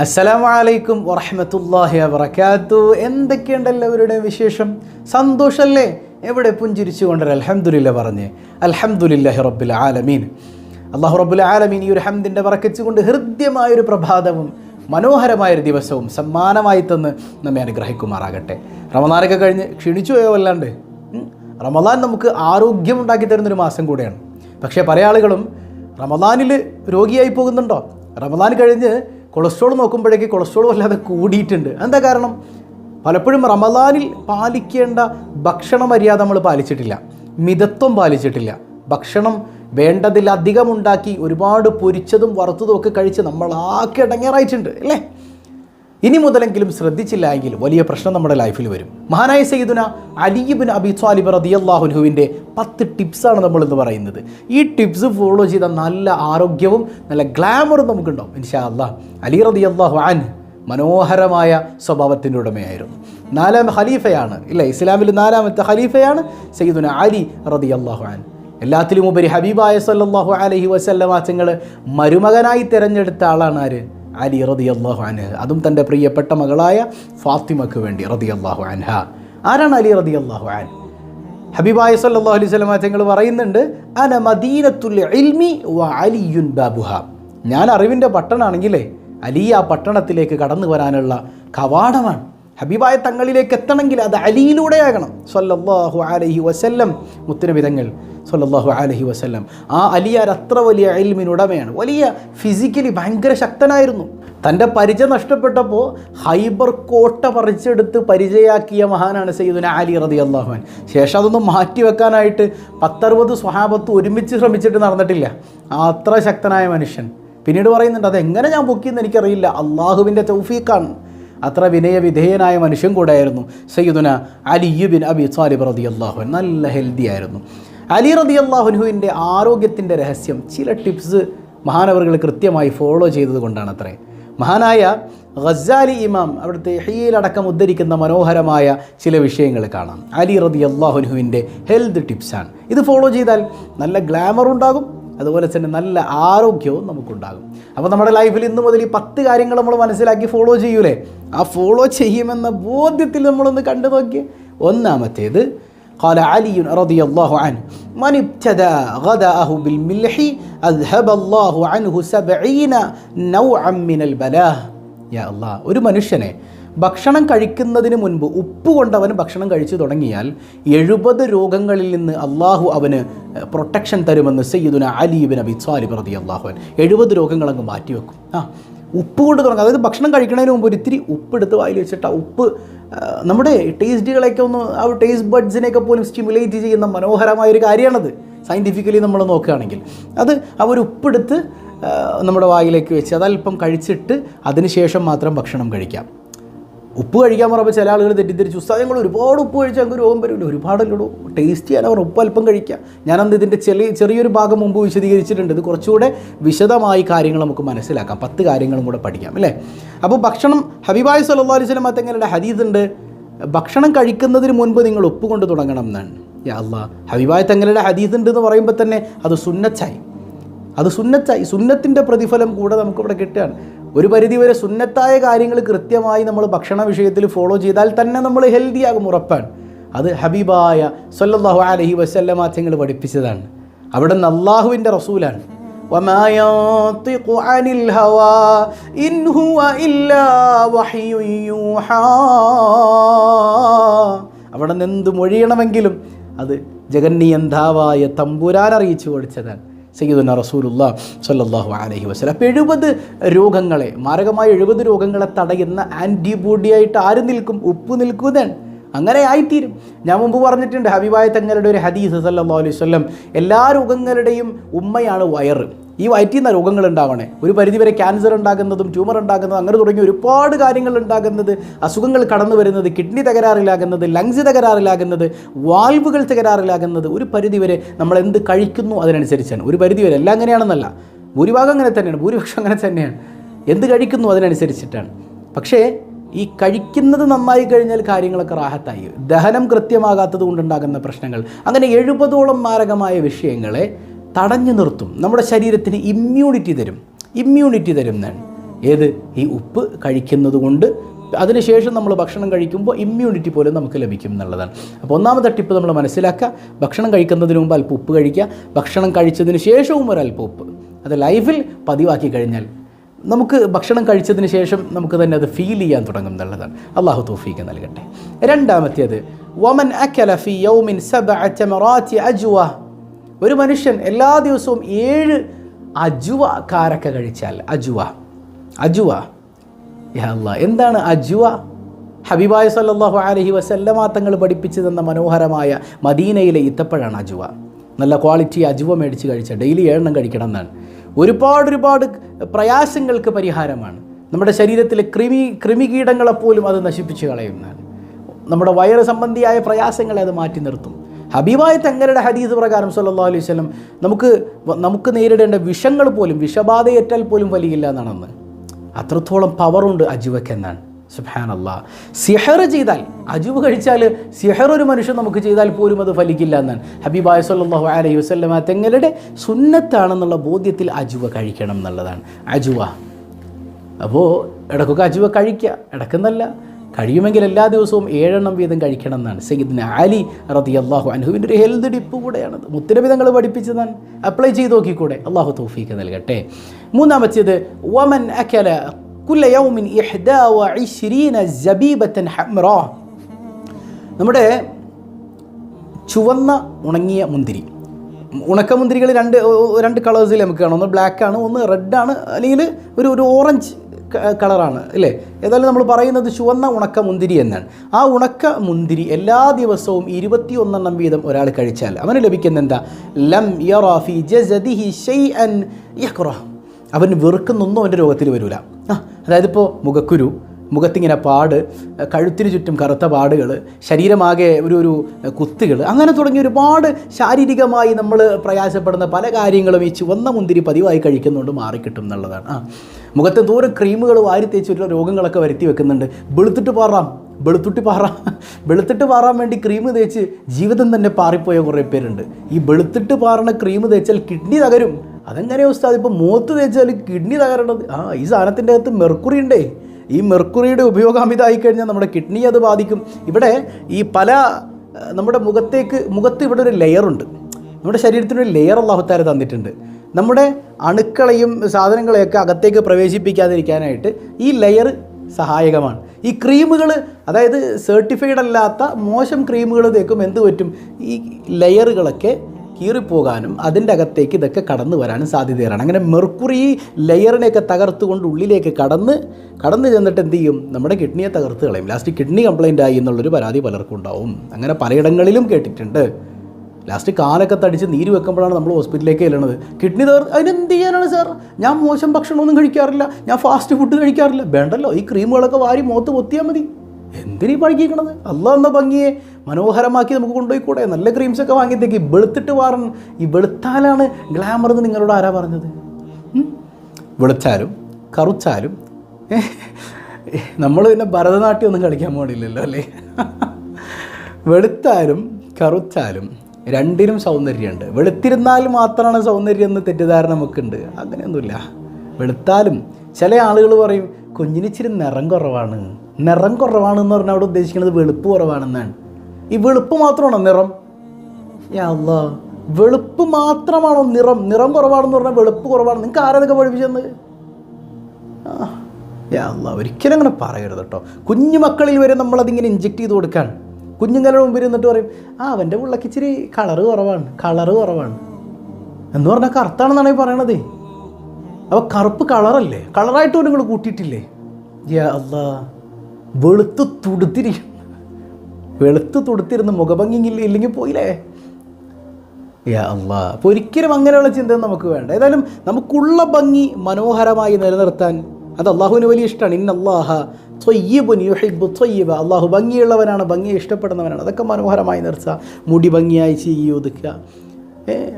അസ്സലാമു അലൈക്കും വറഹമത്തല്ലാഹി വബർക്കാത്തു എന്തൊക്കെയുണ്ട് എല്ലാവരുടെ വിശേഷം? സന്തോഷമല്ലേ എവിടെ പുഞ്ചിരിച്ചു കൊണ്ടൊരു അലഹമുല്ല പറഞ്ഞ്. അൽഹംദുലില്ലാഹി റബ്ബിൽ ആലമീൻ. അള്ളാഹു റബ്ബുൽ ആലമീൻ ഈ ഒരു ഹംദിന്റെ വറക്കിച്ചുകൊണ്ട് ഹൃദ്യമായൊരു പ്രഭാതവും മനോഹരമായൊരു ദിവസവും സമ്മാനമായി തന്ന് നമ്മെ അനുഗ്രഹിക്കുമാറാകട്ടെ. റമദാനൊക്കെ കഴിഞ്ഞ് ക്ഷീണിച്ചു പോയോ അല്ലാണ്ട്. റമദാൻ നമുക്ക് ആരോഗ്യമുണ്ടാക്കി തരുന്നൊരു മാസം കൂടെയാണ്. പക്ഷേ പല ആളുകളും റമദാനിൽ രോഗിയായി പോകുന്നുണ്ടോ? റമദാൻ കഴിഞ്ഞ് കൊളസ്ട്രോൾ നോക്കുമ്പോഴേക്ക് കൊളസ്ട്രോൾ വല്ലാതെ കൂടിയിട്ടുണ്ട്. എന്താ കാരണം? പലപ്പോഴും റമദാനിൽ പാലിക്കേണ്ട ഭക്ഷണ മര്യാദ നമ്മൾ പാലിച്ചിട്ടില്ല. മിതത്വം പാലിച്ചിട്ടില്ല. ഭക്ഷണം വേണ്ടതിലധികം ഉണ്ടാക്കി ഒരുപാട് പൊരിച്ചതും വറുത്തതും ഒക്കെ കഴിച്ച് നമ്മൾ ഇടങ്ങേറായിട്ടുണ്ട് അല്ലേ? ഇനി മുതലെങ്കിലും ശ്രദ്ധിച്ചില്ല എങ്കിൽ വലിയ പ്രശ്നം നമ്മുടെ ലൈഫിൽ വരും. മഹാനായ സയ്യിദുന അലിബിൻ അബി സ്വാലിബ് റദിയല്ലാഹുനുവിന്റെ പത്ത് ടിപ്സാണ് നമ്മൾ ഇന്ന് പറയുന്നത്. ഈ ടിപ്സ് ഫോളോ ചെയ്ത നല്ല ആരോഗ്യവും നല്ല ഗ്ലാമറും നമുക്കുണ്ടാവും. ഇൻഷാ അള്ളാഹ് അലി അള്ളാഹു അൻ മനോഹരമായ സ്വഭാവത്തിന്റെ ഉടമയായിരുന്നു. നാലാം ഖലീഫയാണ്. ഇല്ല? ഇസ്ലാമിൽ നാലാമത്തെ ഖലീഫയാണ് സയ്യിദുന അലി അള്ളാഹു അൻ എല്ലാത്തിലും ഉപരി ഹബീബായ സല്ലല്ലാഹു അലൈഹി വസല്ലമാച്ചങ്ങൾ മരുമകനായി തിരഞ്ഞെടുത്ത ആളാണ് ആര്? അലി റതി അള്ളാഹു അൻഹ. അതും തന്റെ പ്രിയപ്പെട്ട മകളായ ഫാത്തിമക്ക് വേണ്ടി റതി അള്ളാഹു അൻഹ. ആരാണ് അലി റതി അള്ളാഹു അൻ ഹബീബായ സല്ലല്ലാഹു അലൈഹി വസല്ലമ തങ്ങൾ പറയുന്നുണ്ട് അന മദീനത്തുൽ ഇൽമി വ അലിയുൻ ബാബുഹ. ഞാൻ അറിവിന്റെ പട്ടണാണെങ്കിലേ അലി ആ പട്ടണത്തിലേക്ക് കടന്നു വരാനുള്ള കവാടമാണ്. ഹബീബായ തങ്ങളിലേക്ക് എത്തണമെങ്കിൽ അത് അലിയിലൂടെ ആകണം സല്ലല്ലാഹു അലൈഹി വസല്ലം. മുത്തരവിധങ്ങൾ സൊല്ലാഹു അലഹി വസല്ലം. ആ അലിയാർ അത്ര വലിയ അലിമിനുടമയാണ് വലിയ ഫിസിക്കലി ഭയങ്കര ശക്തനായിരുന്നു. തന്റെ പരിചയം നഷ്ടപ്പെട്ടപ്പോൾ ഹൈബർ കോട്ട പറിച്ചെടുത്ത് പരിചയാക്കിയ മഹാനാണ് സയ്യിദുന അലി റതി അള്ളാഹുൻ ശേഷം അതൊന്നും മാറ്റിവെക്കാനായിട്ട് പത്തറുപത് സ്വഹാബത്ത് ഒരുമിച്ച് ശ്രമിച്ചിട്ട് നടന്നിട്ടില്ല. അത്ര ശക്തനായ മനുഷ്യൻ. പിന്നീട് പറയുന്നുണ്ട് അതെങ്ങനെ ഞാൻ പൊക്കിയെന്ന് എനിക്കറിയില്ല. അള്ളാഹുവിന്റെ തൗഫീഖാണ്. അത്ര വിനയവിധേയനായ മനുഷ്യൻ കൂടെയായിരുന്നു സയ്യിദുന അലിയുബിൻ അബി സാലിബ് റതി അള്ളാഹുൻ നല്ല ഹെൽത്തി ആയിരുന്നു. അലി റതി അള്ളാഹുൻഹുവിന്റെ ആരോഗ്യത്തിന്റെ രഹസ്യം ചില ടിപ്സ് മഹാനവറുകൾ കൃത്യമായി ഫോളോ ചെയ്തത് കൊണ്ടാണ് അത്രേ. മഹാനായ ഗസാലി ഇമാം അവിടുത്തെ ഹീലടക്കം ഉദ്ധരിക്കുന്ന മനോഹരമായ ചില വിഷയങ്ങൾ കാണാം. അലി റതി അള്ളാഹുനുഹുവിന്റെ ഹെൽത്ത് ടിപ്സാണ് ഇത് ഫോളോ ചെയ്താൽ നല്ല ഗ്ലാമർ ഉണ്ടാകും അതുപോലെ തന്നെ നല്ല ആരോഗ്യവും നമുക്കുണ്ടാകും അപ്പോൾ നമ്മുടെ ലൈഫിൽ ഇന്ന് മുതൽ ഈ പത്ത് കാര്യങ്ങൾ നമ്മൾ മനസ്സിലാക്കി ഫോളോ ചെയ്യൂലേ ആ ഫോളോ ചെയ്യുമെന്ന ബോധ്യത്തിൽ നമ്മളൊന്ന് കണ്ടു നോക്കി ഒന്നാമത്തേത് قال علي رضي الله عنه من ابتدى غداءه بالملح أذهب الله عنه سبعين نوعا من البلاء يا الله ഒരു മനുഷ്യനെ ഭക്ഷണം കഴിക്കുന്നതിന് മുൻപ് ഉപ്പ് കൊണ്ട് അവൻ ഭക്ഷണം കഴിച്ചു തുടങ്ങിയാൽ എഴുപത് രോഗങ്ങളിൽ നിന്ന് അള്ളാഹു അവന് പ്രൊട്ടക്ഷൻ തരുമെന്ന് സയ്യിദുന അലീബിൻ അബി സാലിബ് റതി അള്ളാഹുൻ എഴുപത് രോഗങ്ങൾ അങ്ങ് മാറ്റിവെക്കും. ആ ഉപ്പ് കൊണ്ട് തുടങ്ങും. അതായത് ഭക്ഷണം കഴിക്കുന്നതിന് മുമ്പ് ഒരിത്തിരി ഉപ്പ് എടുത്ത് വായിൽ വെച്ചിട്ട് ആ ഉപ്പ് നമ്മുടെ ടേസ്റ്റുകളൊക്കെ ഒന്ന് ആ ടേസ്റ്റ് ബഡ്സിനെയൊക്കെ പോലും സ്റ്റിമുലേറ്റ് ചെയ്യുന്ന മനോഹരമായ ഒരു കാര്യമാണത്. സയന്റിഫിക്കലി നമ്മൾ നോക്കുകയാണെങ്കിൽ. അത് ആ ഒരു ഉപ്പെടുത്ത് നമ്മുടെ വായിലേക്ക് വെച്ച് അതല്പം കഴിച്ചിട്ട് അതിനുശേഷം മാത്രം ഭക്ഷണം കഴിക്കാം. ഉപ്പ് കഴിക്കാൻ പറയുമ്പോൾ ചില ആളുകൾ തെറ്റിദ്ധരിച്ചു. ഉസ്താദ് ഞങ്ങൾ ഒരുപാട് ഉപ്പ് കഴിച്ചാൽ ഞങ്ങൾക്ക് രോഗം വരില്ല? ഒരുപാടല്ലോ ടേസ്റ്റ് ചെയ്യാൻ അവർ ഉപ്പ് അല്പം കഴിക്കാം. ഞാനന്ന് ഇതിന്റെ ചെറിയ ചെറിയൊരു ഭാഗം മുമ്പ് വിശദീകരിച്ചിട്ടുണ്ട്. ഇത് കുറച്ചുകൂടെ വിശദമായി കാര്യങ്ങൾ നമുക്ക് മനസ്സിലാക്കാം. പത്ത് കാര്യങ്ങളും കൂടെ പഠിക്കാം അല്ലേ? അപ്പോൾ ഭക്ഷണം ഹബീബായ് സല്ലാ അലൈഹി സ്വലം തങ്ങളുടെ ഹദീസ് ഉണ്ട്. ഭക്ഷണം കഴിക്കുന്നതിന് മുൻപ് നിങ്ങൾ ഉപ്പ് കൊണ്ട് തുടങ്ങണം എന്നാണ്. യാ അല്ലാ ഹബീബായ് തങ്ങളുടെ ഹദീസ് ഉണ്ട് എന്ന് പറയുമ്പോൾ തന്നെ അത് സുന്നച്ചായി അത് സുന്നത്തായി സുന്നത്തിന്റെ പ്രതിഫലം കൂടെ നമുക്കിവിടെ കിട്ടുകയാണ്. ഒരു പരിധിവരെ സുന്നത്തായ കാര്യങ്ങൾ കൃത്യമായി നമ്മൾ ഭക്ഷണ വിഷയത്തിൽ ഫോളോ ചെയ്താൽ തന്നെ നമ്മൾ ഹെൽത്തിയാകും ഉറപ്പാണ്. അത് ഹബീബായ സല്ലാഹു അലഹി വസല്ലമ തങ്ങൾ പഠിപ്പിച്ചതാണ്. അവിടെ നിന്ന് അള്ളാഹുവിന്റെ റസൂലാണ് അവിടെ നിന്ന് എന്ത് മൊഴിയണമെങ്കിലും അത് ജഗന്നിയന്ധാവായ തമ്പുരാൻ അറിയിച്ചു കൊടുത്തതാണ്. സയ്യിദുന റസൂലുള്ള സല്ലാഹു അലഹി വസ്ലം അപ്പോൾ എഴുപത് രോഗങ്ങളെ മാരകമായ എഴുപത് രോഗങ്ങളെ തടയുന്ന ആന്റിബോഡിയായിട്ട് ആര് നിൽക്കും? ഉപ്പ് നിൽക്കുന്നതാണ് അങ്ങനെ ആയിത്തീരും. ഞാൻ മുമ്പ് പറഞ്ഞിട്ടുണ്ട് ഹബീബായ തങ്ങളുടെ ഒരു ഹദീസ് സല്ലാ അലൈഹി വസല്ലം എല്ലാ രോഗങ്ങളുടെയും ഉമ്മയാണ് വയറ്. ഈ വയറ്റിൽ നിന്ന് രോഗങ്ങൾ ഉണ്ടാവണേ. ഒരു പരിധിവരെ ക്യാൻസർ ഉണ്ടാകുന്നതും ട്യൂമർ ഉണ്ടാകുന്നതും അങ്ങനെ തുടങ്ങി ഒരുപാട് കാര്യങ്ങൾ ഉണ്ടാകുന്നത് അസുഖങ്ങൾ കടന്നു വരുന്നത് കിഡ്നി തകരാറിലാകുന്നത് ലങ്സ് തകരാറിലാകുന്നത് വാൽവുകൾ തകരാറിലാകുന്നത് ഒരു പരിധിവരെ നമ്മൾ എന്ത് കഴിക്കുന്നു അതിനനുസരിച്ചാണ്. ഒരു പരിധിവരെ എല്ലാം അങ്ങനെയാണെന്നല്ല. ഭൂരിഭാഗം അങ്ങനെ തന്നെയാണ്. ഭൂരിപക്ഷം അങ്ങനെ തന്നെയാണ്. എന്ത് കഴിക്കുന്നു അതിനനുസരിച്ചിട്ടാണ്. പക്ഷേ ഈ കഴിക്കുന്നത് നന്നായി കഴിഞ്ഞാൽ കാര്യങ്ങളൊക്കെ റാഹത്തായി. ദഹനം കൃത്യമാകാത്തത് കൊണ്ടുണ്ടാകുന്ന പ്രശ്നങ്ങൾ. അങ്ങനെ എഴുപതോളം മാരകമായ വിഷയങ്ങളെ തടഞ്ഞു നിർത്തും. നമ്മുടെ ശരീരത്തിന് ഇമ്മ്യൂണിറ്റി തരും. ഇമ്മ്യൂണിറ്റി തരും എന്നാണ്. ഏത്? ഈ ഉപ്പ് കഴിക്കുന്നത് കൊണ്ട്. അതിനുശേഷം നമ്മൾ ഭക്ഷണം കഴിക്കുമ്പോൾ ഇമ്മ്യൂണിറ്റി പോലും നമുക്ക് ലഭിക്കും എന്നുള്ളതാണ്. അപ്പോൾ ഒന്നാമത്തെ ടിപ്പ് നമ്മൾ മനസ്സിലാക്കുക. ഭക്ഷണം കഴിക്കുന്നതിന് മുമ്പ് അല്പം ഉപ്പ് കഴിക്കുക. ഭക്ഷണം കഴിച്ചതിന് ശേഷവും ഒരല്പം ഉപ്പ്. അത് ലൈഫിൽ പതിവാക്കി കഴിഞ്ഞാൽ നമുക്ക് ഭക്ഷണം കഴിച്ചതിന് ശേഷം നമുക്ക് തന്നെ അത് ഫീൽ ചെയ്യാൻ തുടങ്ങും എന്നുള്ളതാണ്. അള്ളാഹു തോഫീക്ക് നൽകട്ടെ. രണ്ടാമത്തേത് വമൻ അക്കലഫി യൗമിൻ തമറാത്തി അജ്വ ഒരു മനുഷ്യൻ എല്ലാ ദിവസവും ഏഴ് അജുവ കാരക്ക കഴിച്ചാൽ അജുവ. അജുവ. എന്താണ് അജുവ? ഹബീബായ സല്ലല്ലാഹു അലഹി വസല്ലമാ തങ്ങൾ പഠിപ്പിച്ചു തന്ന മനോഹരമായ മദീനയിലെ ഇത്തപ്പഴാണ് അജുവ. നല്ല ക്വാളിറ്റി അജുവ മേടിച്ച് കഴിച്ച ഡെയിലി ഏഴെണ്ണം കഴിക്കണം എന്നാണ്. ഒരുപാട് ഒരുപാട് പ്രയാസങ്ങൾക്ക് പരിഹാരമാണ്. നമ്മുടെ ശരീരത്തിലെ കൃമി കൃമികീടങ്ങളെപ്പോലും അത് നശിപ്പിച്ച് കളയുന്നതാണ്. നമ്മുടെ വയറ് സംബന്ധിയായ പ്രയാസങ്ങളെ അത് മാറ്റി നിർത്തും. ഹബീബായ തങ്ങളുടെ ഹദീസ് പ്രകാരം സല്ലാ അലൈഹി സ്വലം നമുക്ക് നമുക്ക് നേരിടേണ്ട വിഷങ്ങൾ പോലും വിഷബാധയേറ്റാൽ പോലും വലിയില്ല എന്നാണെന്ന് അത്രത്തോളം പവറുണ്ട് അജുവയ്ക്ക് എന്നാണ്. സുബാനല്ല സിഹർ ചെയ്താൽ അജുവ് കഴിച്ചാൽ സിഹർ ഒരു മനുഷ്യൻ നമുക്ക് ചെയ്താൽ പോലും അത് ഫലിക്കില്ല എന്നാണ്. ഹബീബായ സല്ലല്ലാഹു അലൈഹി വസല്ലമ തെങ്ങളുടെ സുന്നത്താണെന്നുള്ള ബോധ്യത്തിൽ അജുവ കഴിക്കണം എന്നുള്ളതാണ്. അജുവ. അപ്പോൾ ഇടക്കൊക്കെ അജുവ കഴിക്കുക. ഇടക്കെന്നല്ല. കഴിയുമെങ്കിൽ എല്ലാ ദിവസവും ഏഴെണ്ണം വീതം കഴിക്കണം എന്നാണ് സയ്യിദ്ന അലി റതി അള്ളാഹു അനുഹുവിന്റെ ഒരു ഹെൽത്ത് ടിപ്പ് കൂടെയാണത് മുത്തരബി തങ്ങൾ പഠിപ്പിച്ചതാണ് അപ്ലൈ ചെയ്ത് നോക്കിക്കൂടെ. അള്ളാഹു തൗഫീക്ക് നൽകട്ടെ. മൂന്നാമത്തേത് വമൻ അഖല കുല്ല നമ്മുടെ ചുവന്ന ഉണങ്ങിയ മുന്തിരി. ഉണക്കമുന്തിരികൾ രണ്ട് രണ്ട് കളേഴ്സിൽ നമുക്ക് കാണാം. ഒന്ന് ബ്ലാക്ക് ആണ് ഒന്ന് റെഡ് ആണ് അല്ലെങ്കിൽ ഒരു ഒരു ഓറഞ്ച് കളറാണ് അല്ലേ ഏതായാലും നമ്മൾ പറയുന്നത് ചുവന്ന ഉണക്ക മുന്തിരി എന്നാണ്. ആ ഉണക്ക മുന്തിരി എല്ലാ ദിവസവും ഇരുപത്തി ഒന്നെണ്ണം വീതം ഒരാൾ കഴിച്ചാൽ അവന് ലഭിക്കുന്ന എന്താ? ലം യറാഫി ജസദിഹി ഷൈഅൻ യക്റ. അവൻ വെറുക്കുന്നൊന്നും അവന്റെ രോഗത്തിൽ വരില്ല ആ അതായത് ഇപ്പോൾ മുഖക്കുരു മുഖത്തിങ്ങനെ പാട് കഴുത്തിന് ചുറ്റും കറുത്ത പാടുകൾ ശരീരമാകെ ഒരു ഒരു കുത്തുകൾ അങ്ങനെ തുടങ്ങി ഒരുപാട് ശാരീരികമായി നമ്മൾ പ്രയാസപ്പെടുന്ന പല കാര്യങ്ങളും ഈ ചുവന്ന മുന്തിരി പതിവായി കഴിക്കുന്നതുകൊണ്ട് മാറിക്കിട്ടും എന്നുള്ളതാണ്. ആ മുഖത്ത് ദൂരം ക്രീമുകൾ വാരി തേച്ചിട്ടുള്ള രോഗങ്ങളൊക്കെ വരുത്തി വെക്കുന്നുണ്ട്. വെളുത്തിട്ട് പാറാം. വെളുത്തിട്ട് പാറ. വെളുത്തിട്ട് പാറാൻ വേണ്ടി ക്രീം തേച്ച് ജീവിതം തന്നെ പാറിപ്പോയ കുറേ പേരുണ്ട്. ഈ വെളുത്തിട്ട് പാറണ ക്രീം തേച്ചാൽ കിഡ്നി തകരും. അതെങ്ങനെയാണ് ഉസ്താദ്? ഇപ്പോൾ മൂത്ത് തേച്ചാൽ കിഡ്നി തകരണത് ആ ഈ സാധനത്തിന്റെ അകത്ത് മെർക്കുറി ഉണ്ടേ. ഈ മെർക്കുറിയുടെ ഉപയോഗം അമിതമായി കഴിഞ്ഞാൽ നമ്മുടെ കിഡ്നി അത് ബാധിക്കും. ഇവിടെ ഈ പല നമ്മുടെ മുഖത്തേക്ക് മുഖത്ത് ഇവിടെ ഒരു ലെയറുണ്ട് നമ്മുടെ ശരീരത്തിനൊരു ലെയർ അള്ളാഹുത്താര തന്നിട്ടുണ്ട്. നമ്മുടെ അണുക്കളെയും സാധനങ്ങളെയൊക്കെ അകത്തേക്ക് പ്രവേശിപ്പിക്കാതിരിക്കാനായിട്ട് ഈ ലെയർ സഹായകമാണ്. ഈ ക്രീമുകൾ അതായത് സർട്ടിഫൈഡ് അല്ലാത്ത മോശം ക്രീമുകൾ തേക്കും എന്ത് പറ്റും? ഈ ലെയറുകളൊക്കെ കീറിപ്പോകാനും അതിന്റെ അകത്തേക്ക് ഇതൊക്കെ കടന്നു വരാനും സാധ്യതയാണ്. അങ്ങനെ മെർക്കുറി ലെയറിനെയൊക്കെ തകർത്തുകൊണ്ട് ഉള്ളിലേക്ക് കടന്ന് കടന്നു ചെന്നിട്ട് എന്ത് ചെയ്യും? നമ്മുടെ കിഡ്നിയെ തകർത്ത് കളയും. ലാസ്റ്റ് കിഡ്നി കംപ്ലൈന്റ് ആയി എന്നുള്ളൊരു പരാതി പലർക്കും ഉണ്ടാവും. അങ്ങനെ പലയിടങ്ങളിലും കേട്ടിട്ടുണ്ട്. ലാസ്റ്റ് കാലൊക്കെ തടിച്ച് നീര് വെക്കുമ്പോഴാണ് നമ്മൾ ഹോസ്പിറ്റലിലേക്ക് ചെല്ലണത്. കിഡ്നി തകർ അതിനെന്ത് ചെയ്യാനാണ് സാർ ഞാൻ മോശം ഭക്ഷണമൊന്നും കഴിക്കാറില്ല. ഞാൻ ഫാസ്റ്റ് ഫുഡ് കഴിക്കാറില്ല. വേണ്ടല്ലോ ഈ ക്രീമുകളൊക്കെ വാരി മുഖത്ത് പൊത്തിയാൽ മതി. എന്തിനീ പഴകിക്കണത് അല്ല എന്ന ഭംഗിയെ മനോഹരമാക്കി നമുക്ക് കൊണ്ടുപോയി കൂടെ നല്ല ക്രീംസൊക്കെ വാങ്ങിത്തേക്ക് വെളുത്തിട്ട് വാറൻ ഈ വെളുത്താലാണ് ഗ്ലാമർ എന്ന് നിങ്ങളോട് ആരാ പറഞ്ഞത്? വെളുത്താലും കറുച്ചാലും നമ്മൾ പിന്നെ ഭരതനാട്യം ഒന്നും കളിക്കാൻ പോകണില്ലല്ലോ അല്ലേ? വെളുത്താലും കറുത്താലും രണ്ടിനും സൗന്ദര്യമുണ്ട്. വെളുത്തിരുന്നാൽ മാത്രമാണ് സൗന്ദര്യം എന്ന് തെറ്റിദ്ധാരണ നമുക്കുണ്ട്. അങ്ങനെയൊന്നുമില്ല. വെളുത്താലും ചില ആളുകൾ പറയും കുഞ്ഞിനിച്ചിരി നിറം കുറവാണ്. നിറം കുറവാണ് എന്ന് പറഞ്ഞാൽ അവിടെ ഉദ്ദേശിക്കുന്നത് വെളുപ്പ് കുറവാണെന്നാണ്. ഈ വെളുപ്പ് മാത്രമാണോ നിറം? അല്ലോ വെളുപ്പ് മാത്രമാണോ നിറം? നിറം കുറവാണെന്ന് പറഞ്ഞാൽ വെളുപ്പ് കുറവാണ്. നിങ്ങൾക്ക് ആരാതൊക്കെ പഠിപ്പിച്ചെന്ന്? ആ, അല്ലാ ഒരിക്കലും അങ്ങനെ പറയരുത് കേട്ടോ. കുഞ്ഞു മക്കളിൽ വരെ നമ്മളതിങ്ങനെ ഇഞ്ചെക്ട് ചെയ്ത് കൊടുക്കാൻ. കുഞ്ഞുങ്ങളുടെ മുമ്പിൽ നിന്നിട്ട് പറയും ആ അവന്റെ പിള്ളക്ക് ഇച്ചിരി കളറ് കുറവാണ് കളറ് കുറവാണ്. എന്ന് പറഞ്ഞാൽ കറുത്താണെന്നാണ് ഈ പറയണതേ. അപ്പോൾ കറുപ്പ് കളറല്ലേ കളറായിട്ട് നിങ്ങൾ കൂട്ടിയിട്ടില്ലേ? അല്ലാ വെളുത്ത് തുടുത്തിരിക്കും. വെളുത്ത് തുടുത്തിരുന്ന് മുഖഭംഗിങ്ങില്ല ഇല്ലെങ്കിൽ പോയില്ലേ? യാ അള്ളാ അപ്പോൾ ഒരിക്കലും അങ്ങനെയുള്ള ചിന്ത നമുക്ക് വേണ്ട. ഏതായാലും നമുക്കുള്ള ഭംഗി മനോഹരമായി നിലനിർത്താൻ അത് അള്ളാഹുവിന് വലിയ ഇഷ്ടമാണ് ഇന്ന ത്വയ്യബുൻ യുഹിബു ത്വയ്യബ അള്ളാഹു ഭംഗിയുള്ളവനാണ് ഭംഗിയെ ഇഷ്ടപ്പെടുന്നവനാണ്. അതൊക്കെ മനോഹരമായി നിർത്തുക. മുടി ഭംഗിയായി ചെയ്യി ഒതുക്കുക.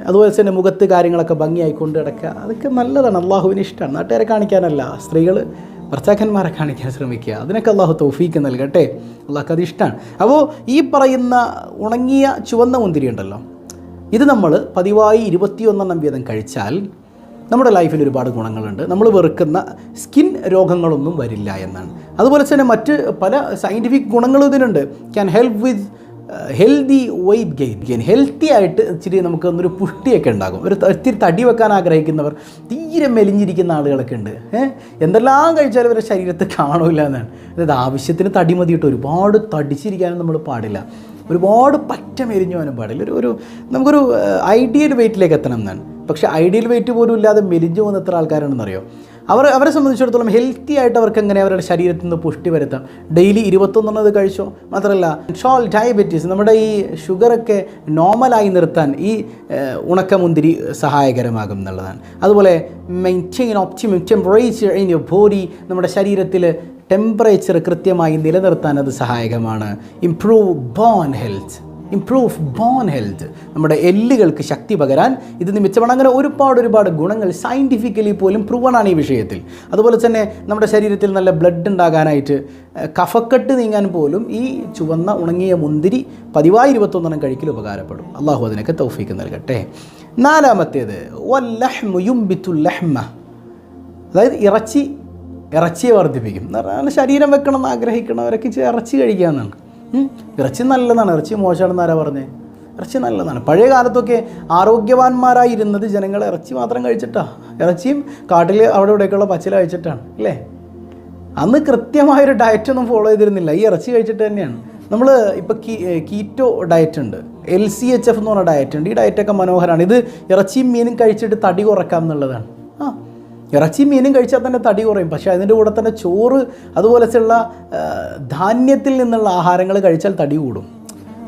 അതുപോലെ തന്നെ മുഖത്ത് കാര്യങ്ങളൊക്കെ ഭംഗിയായി കൊണ്ട് കിടക്കുക അതൊക്കെ നല്ലതാണ്. അള്ളാഹുവിന് ഇഷ്ടമാണ്. നാട്ടുകാരെ കാണിക്കാനല്ല. സ്ത്രീകൾ ഭർത്താക്കന്മാരെ കാണിക്കാൻ ശ്രമിക്കുക. അതിനൊക്കെ അള്ളാഹു തൗഫീക്ക് നൽകട്ടെ. അള്ളാഹ്ക്ക് അത് ഇഷ്ടമാണ്. അപ്പോൾ ഈ പറയുന്ന ഉണങ്ങിയ ചുവന്ന മുന്തിരി ഉണ്ടല്ലോ ഇത് നമ്മൾ പതിവായി ഇരുപത്തിയൊന്നെണ്ണം വീതം കഴിച്ചാൽ നമ്മുടെ ലൈഫിൽ ഒരുപാട് ഗുണങ്ങളുണ്ട്. നമ്മൾ വെറുക്കുന്ന സ്കിൻ രോഗങ്ങളൊന്നും വരില്ല എന്നാണ്. അതുപോലെ തന്നെ മറ്റ് പല സയന്റിഫിക് ഗുണങ്ങളും ഇതിനുണ്ട്. Can help with healthy weight gain gain healthy ആയിട്ട് ഇച്ചിരി നമുക്ക് ഒന്നൊരു പുഷ്ടിയൊക്കെ ഉണ്ടാകും. ഒരു ഒത്തിരി തടി വെക്കാൻ ആഗ്രഹിക്കുന്നവർ തീരെ മെലിഞ്ഞിരിക്കുന്ന ആളുകളൊക്കെ ഉണ്ട്. ഏഹ് എന്തെല്ലാം കഴിച്ചാലും ഇവരുടെ ശരീരത്തിൽ കാണില്ല എന്നാണ്. അതായത് ആവശ്യത്തിന് തടി മതിയിട്ട് ഒരുപാട് തടിച്ചിരിക്കാനും നമ്മൾ പാടില്ല. ഒരുപാട് പറ്റം എരിഞ്ഞു പോകാനും പാടില്ല. ഒരു ഒരു നമുക്കൊരു ഐഡിയൽ വെയിറ്റിലേക്ക് എത്തണം എന്നാണ്. പക്ഷേ ഐഡിയൽ വെയിറ്റ് പോലും ഇല്ലാതെ മെലിഞ്ഞു പോകുന്ന എത്ര ആൾക്കാരുണ്ടെന്നറിയോ? അവർ അവരെ സംബന്ധിച്ചിടത്തോളം ഹെൽത്തി ആയിട്ട് അവർക്ക് എങ്ങനെ അവരുടെ ശരീരത്തിൽ നിന്ന് പുഷ്ടി വരുത്താം? ഡെയിലി ഇരുപത്തൊന്നെണ്ണത് കഴിച്ചോ? മാത്രമല്ല ഷോൾ ഡയബറ്റീസ് നമ്മുടെ ഈ ഷുഗറൊക്കെ നോർമലായി നിർത്താൻ ഈ ഉണക്കമുന്തിരി സഹായകരമാകും എന്നുള്ളതാണ്. അതുപോലെ maintain optimum temperature in your body നമ്മുടെ ശരീരത്തിൽ ടെമ്പറേച്ചർ കൃത്യമായി നിലനിർത്താൻ അത് സഹായകമാണ്. Improve bone health improve bone health നമ്മുടെ എല്ലുകൾക്ക് ശക്തി പകരാൻ ഇത് നിമിച്ചമാണ് അങ്ങനെ ഒരുപാട് ഒരുപാട് ഗുണങ്ങൾ സയന്റിഫിക്കലി പോലും പ്രൂവണാണ് ഈ വിഷയത്തിൽ. അതുപോലെ തന്നെ നമ്മുടെ ശരീരത്തിൽ നല്ല ബ്ലഡ് ഉണ്ടാകാനായിട്ട് കഫക്കെട്ട് നീങ്ങാൻ പോലും ഈ ചുവന്ന ഉണങ്ങിയ മുന്തിരി പതിവായി ഇരുപത്തൊന്നെണ്ണം കഴിക്കൽ ഉപകാരപ്പെടും. അള്ളാഹു അതിനൊക്കെ തൗഫീക്ക് നൽകട്ടെ. നാലാമത്തേത് വല്ലഹ്മു യുംബിത്തുൽ ലഹ്മ. അതായത് ഇറച്ചി ഇറച്ചിയെ വർദ്ധിപ്പിക്കും. എന്ന് പറഞ്ഞാൽ ശരീരം വെക്കണം എന്ന് ആഗ്രഹിക്കണവരൊക്കെ ഇച്ചിരി ഇറച്ചി കഴിക്കുക എന്നാണ് ഇറച്ചി നല്ലതാണ്. ഇറച്ചി മോശമാണെന്ന് ആരാ പറഞ്ഞത് ഇറച്ചി നല്ലതാണ്. പഴയ കാലത്തൊക്കെ ആരോഗ്യവാന്മാരായിരുന്നത് ജനങ്ങൾ ഇറച്ചി മാത്രം കഴിച്ചിട്ടാ. ഇറച്ചിയും കാട്ടിൽ അവിടെ ഇവിടെയൊക്കെയുള്ള പച്ചില കഴിച്ചിട്ടാണ് അല്ലേ? അന്ന് കൃത്യമായൊരു ഡയറ്റൊന്നും ഫോളോ ചെയ്തിരുന്നില്ല. ഈ ഇറച്ചി കഴിച്ചിട്ട് തന്നെയാണ്. നമ്മൾ ഇപ്പോൾ കീ കീറ്റോ ഡയറ്റ് ഉണ്ട്. എൽ സി എച്ച് എഫ് എന്ന് പറഞ്ഞ ഡയറ്റ് ഉണ്ട്. ഈ ഡയറ്റൊക്കെ മനോഹരമാണ് ഇത് ഇറച്ചിയും മീനും കഴിച്ചിട്ട് തടി കുറക്കാം എന്നുള്ളതാണ്. ആ ഇറച്ചിയും മീനും കഴിച്ചാൽ തന്നെ തടി കുറയും. പക്ഷേ അതിന്റെ കൂടെ തന്നെ ചോറ് അതുപോലത്തെയുള്ള ആ, ധാന്യത്തിൽ നിന്നുള്ള ആഹാരങ്ങൾ കഴിച്ചാൽ തടി കൂടും.